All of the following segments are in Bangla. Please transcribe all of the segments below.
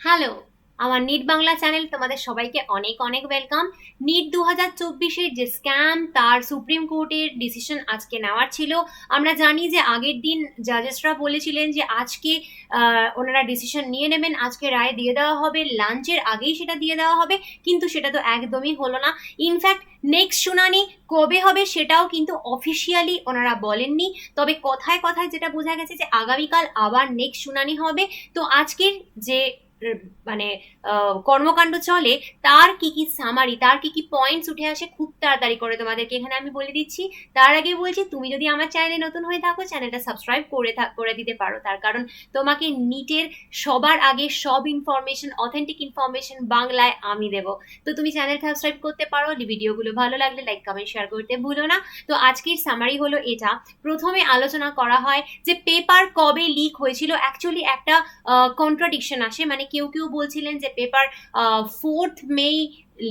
হ্যালো আমার নিট বাংলা চ্যানেল তোমাদের সবাইকে অনেক অনেক ওয়েলকাম নিট দু হাজার চব্বিশের যে স্ক্যাম তার সুপ্রিম কোর্টের ডিসিশন আজকে নেওয়ার ছিল। আমরা জানি যে আগের দিন জাজেসরা বলেছিলেন যে আজকে ওনারা ডিসিশন নিয়ে নেবেন, আজকে রায় দিয়ে দেওয়া হবে, লাঞ্চের আগেই সেটা দিয়ে দেওয়া হবে, কিন্তু সেটা তো একদমই হলো না। ইনফ্যাক্ট নেক্সট শুনানি কবে হবে সেটাও কিন্তু অফিসিয়ালি ওনারা বলেননি। তবে কথায় কথায় যেটা বোঝা গেছে যে আগামীকাল আবার নেক্সট শুনানি হবে। তো আজকের যে মানে কর্মকাণ্ড চলে, তার কি কি সামারি তার কি কি পয়েন্টস উঠে আসে খুব তাড়াতাড়ি করে তোমাদেরকে এখানে আমি বলে দিচ্ছি। তার আগে বলছি, তুমি যদি আমার চ্যানেলে নতুন হয়ে থাকো চ্যানেলটা সাবস্ক্রাইব করে করে দিতে পারো। তার কারণ তোমাকে নিটের সবার আগে সব ইনফরমেশন অথেন্টিক ইনফরমেশন বাংলায় আমি দেব। তো তুমি চ্যানেল সাবস্ক্রাইব করতে পারো, ভিডিওগুলো ভালো লাগলে লাইক কমেন্ট শেয়ার করতে ভুলো না। তো আজকের সামারি হলো এটা। প্রথমে আলোচনা করা হয় যে পেপার কবে লিক হয়েছিল। অ্যাকচুয়ালি একটা কন্ট্রাডিকশন আসে। মানে কেউ কেউ বলছিলেন যে পেপার ফোর্থ মে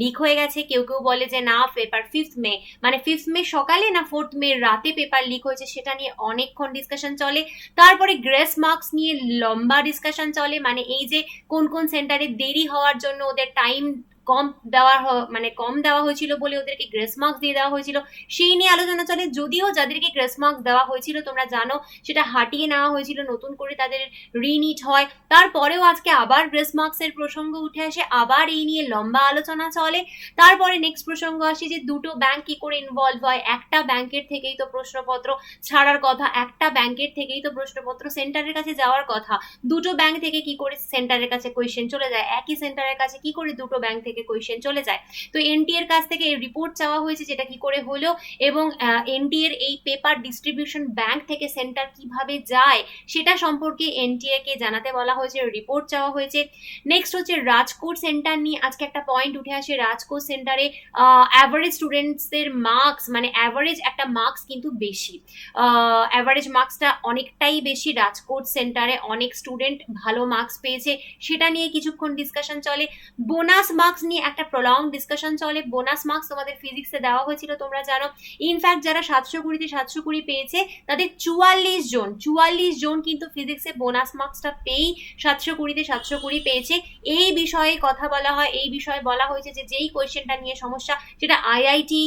লিক হয়ে গেছে। কেউ কেউ বলে যে না পেপার ফিফথ মে মানে ফিফথ মে সকালে না ফোর্থ মে রাতে পেপার লিক হয়েছে সেটা নিয়ে অনেকক্ষণ ডিসকাশন চলে। তারপরে গ্রেস মার্কস নিয়ে লম্বা ডিসকাশন চলে। মানে এই যে কোন কোন সেন্টারে দেরি হওয়ার জন্য ওদের টাইম কম দেওয়া মানে কম দেওয়া হয়েছিল বলে ওদেরকে গ্রেস মার্কস দিয়ে দেওয়া হয়েছিল। সেই নিয়ে আলোচনা চলে। যদিও যাদেরকে গ্রেস মার্কস দেওয়া হয়েছিল, তোমরা জানো, সেটা হাটিয়ে নেওয়া হয়েছিল, নতুন করে তাদের রিনিট হয়। তারপরেও আজকে আবার গ্রেস মার্কসের প্রসঙ্গ উঠে আসে, আবার এই নিয়ে লম্বা আলোচনা চলে। তারপরে নেক্সট প্রসঙ্গ আসে যে, দুটো ব্যাংক কি করে ইনভলভ হয়? একটা ব্যাংকের থেকেই তো প্রশ্নপত্র ছাড়ার কথা, একটা ব্যাংকের থেকেই তো প্রশ্নপত্র সেন্টারের কাছে যাওয়ার কথা। দুটো ব্যাংক থেকে কি করে সেন্টারের কাছে কোয়েশ্চেন চলে যায়? একই সেন্টারের কাছে কি করে দুটো ব্যাংক থেকে কোয়েশ্চেন চলে যায়। তো এনটি এর কাছ থেকে রিপোর্ট চাওয়া হয়েছে যেটা কি করে হলো এবং এনটি এর এই পেপার ডিস্ট্রিবিউশন ব্যাংক থেকে সেন্টার কীভাবে যায় সেটা সম্পর্কে এনটিএ কে জানাতে বলা হয়েছে রিপোর্ট চাওয়া হয়েছে। নেক্সট হচ্ছে রাজকোট সেন্টার নিয়ে আজকে একটা পয়েন্ট উঠে আসে রাজকোট সেন্টারে অ্যাভারেজ স্টুডেন্টসদের মার্কস মানে অ্যাভারেজ একটা মার্কস কিন্তু বেশি। অ্যাভারেজ মার্কসটা অনেকটাই বেশি রাজকোট সেন্টারে অনেক স্টুডেন্ট ভালো মার্কস পেয়েছে। সেটা নিয়ে কিছুক্ষণ ডিসকাশন চলে। বোনাস মার্কস নিয়ে একটা প্রলং ডিসকাশন চলে। বোনাস মার্কস তোমাদের ফিজিক্সে দেওয়া হয়েছিল, তোমরা জানো। ইনফ্যাক্ট যারা সাতশো কুড়িতে সাতশো কুড়ি পেয়েছে, তাদের চুয়াল্লিশ জন চুয়াল্লিশ জন কিন্তু ফিজিক্সে বোনাস মার্কসটা পেয়েই সাতশো কুড়িতে সাতশো কুড়ি পেয়েছে। এই বিষয়ে কথা বলা হয়, এই বিষয়ে বলা হয়েছে যে যেই কোয়েশ্চেনটা নিয়ে সমস্যা, সেটা আইআইটি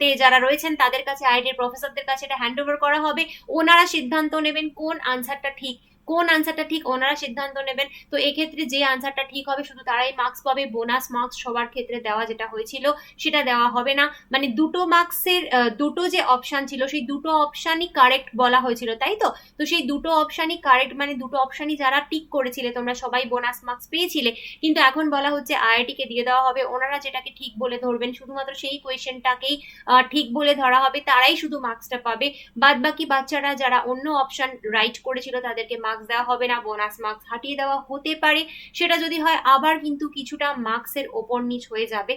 তে যারা রয়েছেন, তাদের কাছে আইআইটির প্রফেসরদের কাছে এটা হ্যান্ড ওভার করা হবে। ওনারা সিদ্ধান্ত নেবেন কোন আনসারটা ঠিক। কোন আনসারটা ঠিক ওনারা সিদ্ধান্ত নেবেন। তো এক্ষেত্রে যে আনসারটা ঠিক হবে, শুধু তারাই মার্কস পাবে। বোনাস মার্কস সবার ক্ষেত্রে দেওয়া যেটা হয়েছিল, সেটা দেওয়া হবে না। মানে দুটো মার্কসের দুটো যে অপশান ছিল, সেই দুটো অপশানই কারেক্ট বলা হয়েছিল, তাই তো? তো সেই দুটো অপশানই কারেক্ট মানে দুটো অপশানই যারা টিক করেছিলে, তোমরা সবাই বোনাস মার্কস পেয়েছিলে। কিন্তু এখন বলা হচ্ছে আইআইটি কে দিয়ে দেওয়া হবে। ওনারা যেটাকে ঠিক বলে ধরবেন, শুধুমাত্র সেই কোয়েশ্চেনটাকেই ঠিক বলে ধরা হবে। তারাই শুধু মার্কসটা পাবে। বাদ বাকি বাচ্চারা যারা অন্য অপশন রাইট করেছিল, তাদেরকে মার্কস দেওয়া হবে না বোনাস মার্কস হাটিয়ে দেওয়া হতে পারে। সেটা যদি হয়, আবার কিন্তু কিছুটা মার্কসের ওপর নিচ হয়ে যাবে।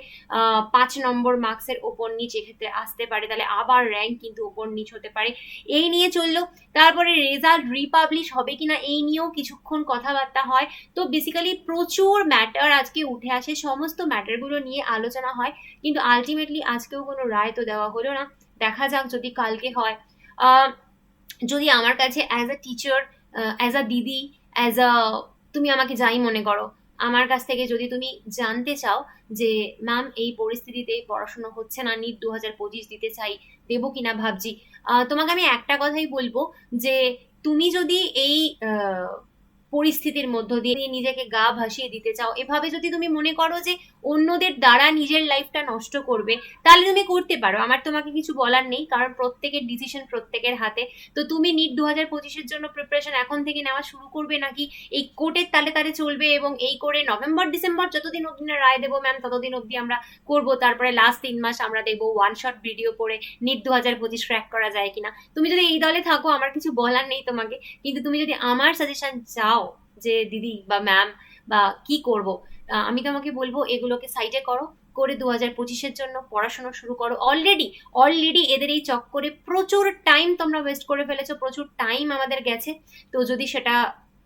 পাঁচ নম্বর মার্কসের ওপর নিচ এক্ষেত্রে আসতে পারে। তাহলে আবার র্যাঙ্ক কিন্তু ওপর নিচ হতে পারে। এই নিয়ে চলল। তারপরে রেজাল্ট রিপাবলিশ হবে কিনা, এই নিয়েও কিছুক্ষণ কথাবার্তা হয়। তো বেসিক্যালি প্রচুর ম্যাটার আজকে উঠে আসে। সমস্ত ম্যাটারগুলো নিয়ে আলোচনা হয়। কিন্তু আলটিমেটলি আজকেও কোনো রায় তো দেওয়া হলো না। দেখা যাক যদি কালকে হয়। যদি আমার কাছে as a teacher as a দিদি অ্যাজ আ তুমি আমাকে যাই মনে করো, আমার কাছ থেকে যদি তুমি জানতে চাও যে ম্যাম এই পরিস্থিতিতে পড়াশোনা হচ্ছে না নিট দু হাজার পঁচিশ দিতে চাই, দেবো কিনা ভাবছি? তোমাকে আমি একটা কথাই বলব যে, তুমি যদি এই পরিস্থিতির মধ্য দিয়ে নিজেকে গা ভাসিয়ে দিতে চাও। এভাবে যদি তুমি মনে করো যে অন্যদের দ্বারা নিজের লাইফটা নষ্ট করবে, তাহলে তুমি করতে পারো। আমার তোমাকে কিছু বলার নেই, কারণ প্রত্যেকের ডিসিশন প্রত্যেকের হাতে। তো তুমি নিট দু হাজার পঁচিশের জন্য প্রিপারেশন এখন থেকে নেওয়া শুরু করবে নাকি এই কোর্টের তালে তালে চলবে এবং এই করে নভেম্বর ডিসেম্বর যতদিন অবধি না রায় দেবো ম্যাম ততদিন অবধি আমরা করব। তারপরে লাস্ট তিন মাস আমরা দেবো ওয়ান শট ভিডিও করে নিট দু হাজার পঁচিশ ক্র্যাক করা যায় কিনা। তুমি যদি এই দলে থাকো, আমার কিছু বলার নেই তোমাকে। কিন্তু তুমি যদি আমার সাজেশন চাও যে দিদি বা ম্যাম বা কি করব? আমি তোমাকে বলব এগুলোকে সাইডে করো, করে দু হাজার পঁচিশের জন্য পড়াশোনা শুরু করো। অলরেডি অলরেডি এদের এই চক্করে প্রচুর টাইম তোমরা ওয়েস্ট করে ফেলেছো, প্রচুর টাইম আমাদের গেছে। তো যদি সেটা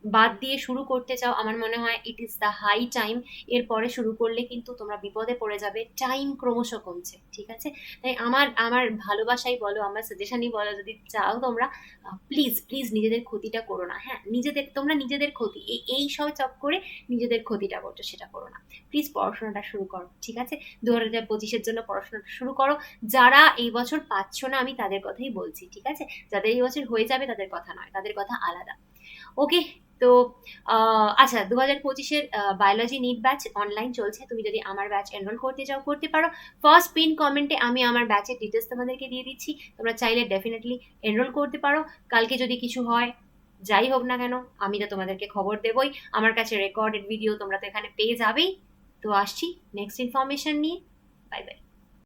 বাদ দিয়ে শুরু করতে চাও, আমার মনে হয় it is the high time এরপরে শুরু করলে কিন্তু তোমরা বিপদে পড়ে যাবে টাইম ক্রমশ কমছে, ঠিক আছে? তাই আমার আমার ভালোবাসাই বলো, আমার সাজেশনই বলো, যদি চাও তোমরা প্লিজ প্লিজ নিজেদের ক্ষতিটা করো না হ্যাঁ? নিজেদের, তোমরা নিজেদের ক্ষতি এই এই সব চপ করে নিজেদের ক্ষতিটা করছ, সেটা করো না। প্লিজ পড়াশোনাটা শুরু করো, ঠিক আছে? দু হাজার পঁচিশের জন্য পড়াশোনাটা শুরু করো। যারা এই বছর পাচ্ছ না, আমি তাদের কথাই বলছি, ঠিক আছে? যাদের এই বছর হয়ে যাবে, তাদের কথা নয়, তাদের কথা আলাদা। ওকে তো আচ্ছা দু হাজার পঁচিশের বায়োলজি নিট ব্যাচ অনলাইন চলছে। তুমি যদি আমার ব্যাচ এনরোল করতে চাও, করতে পারো। ফার্স্ট পিন কমেন্টে আমি আমার ব্যাচের ডিটেলস তোমাদেরকে দিয়ে দিচ্ছি। তোমরা চাইলে ডেফিনেটলি এনরোল করতে পারো। কালকে যদি কিছু হয়, যাই হোক না কেন, আমি তো তোমাদেরকে খবর দেবই। আমার কাছে রেকর্ডেড ভিডিও তোমরা তো এখানে পেয়ে যাবেই। তো আসছি নেক্সট ইনফরমেশন নিয়ে। Bye bye